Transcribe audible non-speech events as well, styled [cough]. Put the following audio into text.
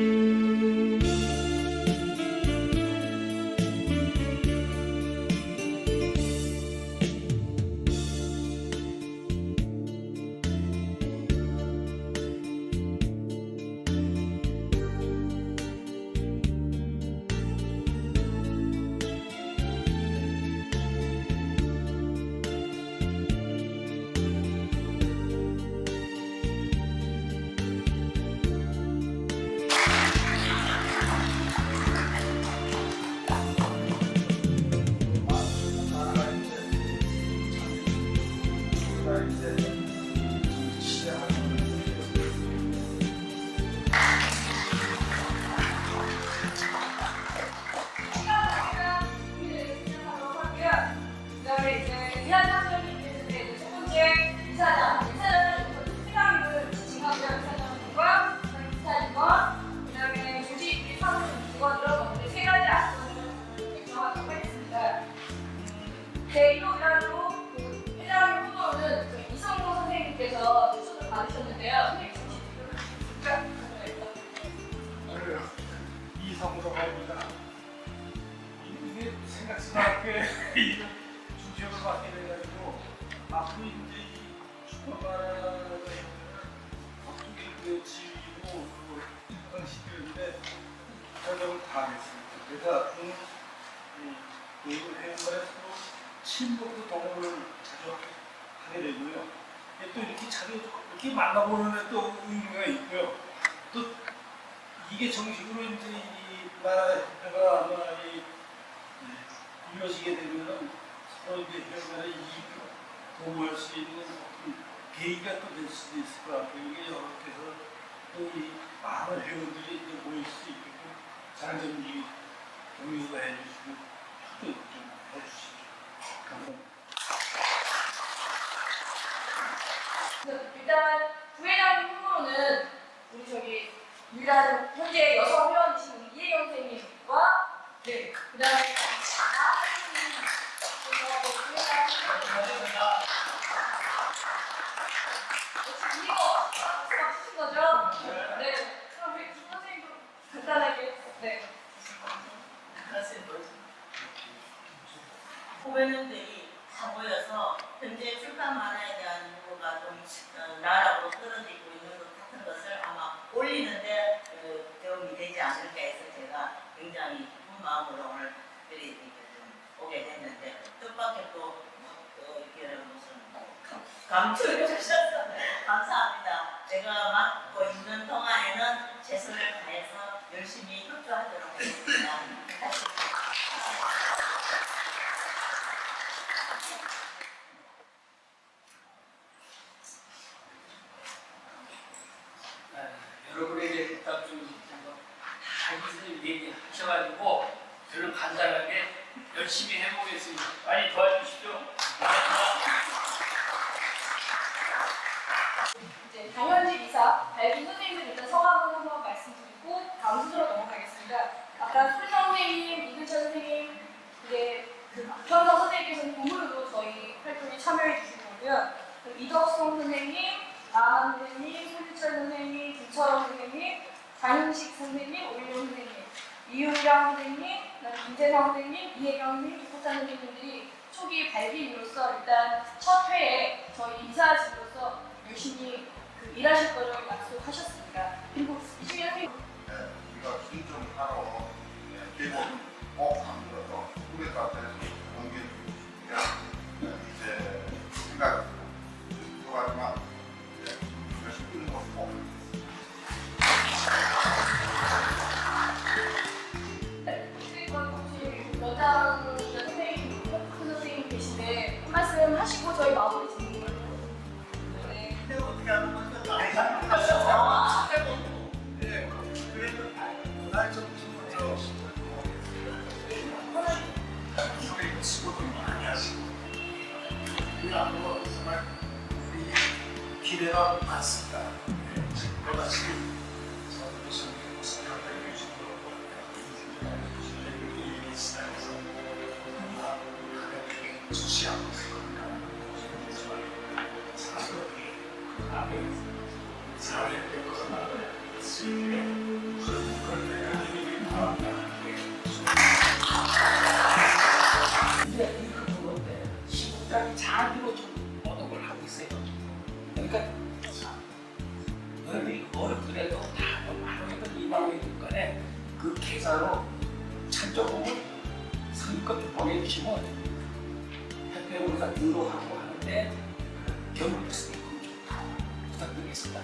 그다 제 1호 일환으로 그 회장님 후보는 이성모 선생님께서 추천을 받으셨는데요. 선생님 혹시 들어주실까? 그래요. 이성으로 갑니다. 이게 생각지 않게 주제를 받게 돼가지고 앞으로 이제 이 각종의 그 지위고 그런 시기인데 설명을 다 했습니다. 그래서 교육을 해오면서 친목도 동호를 자주 하게 되고요. 또 이렇게 자주 이렇게 만나보는 또 의미가 있고요. 또 이게 정식으로 이제 이 나라 협회가 아마 이 네, 이루어지게 되면은 서로 이제 협회가 이 도모할 수 있는 어떤 계기가 또 될 수도 있을 것 같아요. 이게 여러분께서 또이 많은 회원들이 이제 모일 수 있게끔 잘좀 공유도 해주시고 협조 좀 해주시죠. 감사합니다. 그래서 일단 부회장 후보로는 우리 저기 유일한 현재 여성 회원이신 우리 이혜경 선생님과 네 그다음에 나선생님 그래서 뭐 부회장 후보로는 혹시 이거 맞추신 거죠? 네. 그럼 우리 김 선생님도 간단하게 네. 후배님들이 다 모여서 현재 출판 만화에 대한 요구가 좀 어, 나라고 떨어지고 있는 것 같은 것을 아마 올리는데 어, 도움이 되지 않을까 해서 제가 굉장히 기쁜 마음으로 오늘 이렇게 좀 오게 됐는데 뜻밖의 또 어, 이렇게 무슨 감- 감투를 주셔서 [laughs] 감사합니다. 제가 맡고 있는 동안에는 최선을 다해서 열심히 협조하도록 하겠습니다. 다시 아, 여러분에게 일단 좀 한번 얘기하셔가지고 저는 간단하게 열심히 해보겠습니다. 많이. 감사합니다. 이제 당연직 이사 발기 선생님들 일단 성함을 한번 말씀드리고 다음 순서로 넘어가겠습니다. 아까 소리 선생님, 이근철 선생님, 이제 그 박현성 선생님께서는 고문으로 저희 활동에 참여해 주신 거고요. 이덕성 선생님, 나만 선생님, 손희철 선생님, 김철원 선생님, 장윤식 선생님, 오일용 선생님, 이유량 선생님, 김재성 선생님, 이혜경 선생님, 이포찬 선생님들이 초기 발기인으로서 일단 첫 회에 저희 이사직으로서 열심히 그 일하실 거를 약속하셨습니다. 그리고 이중에 선생님 네, 우리가 순종 하러 대본 꼭 만들어서 우리 카페에서 공개해주시면 네, 기대가 많습니다. 네, 지금보다 지금 무슨 무슨 연락을 주시고 이렇게 시작해서 다 가볍게 주시하고 있을 겁니다. 정말 사람들이 앞에 사회에 대해서 나를 수 있게 그런 근데 이거 그건데 시국장이 자기로 좀 얻어걸 하고 있어요. 그러니까 너희들이 어렵더라도 다만 원이든 이만 원이든 간에 그 계좌로 찬조금을 좀 보내주시면 협회 우리가 등록하고 하는데 경비 수익금 좀 부탁드리겠습니다.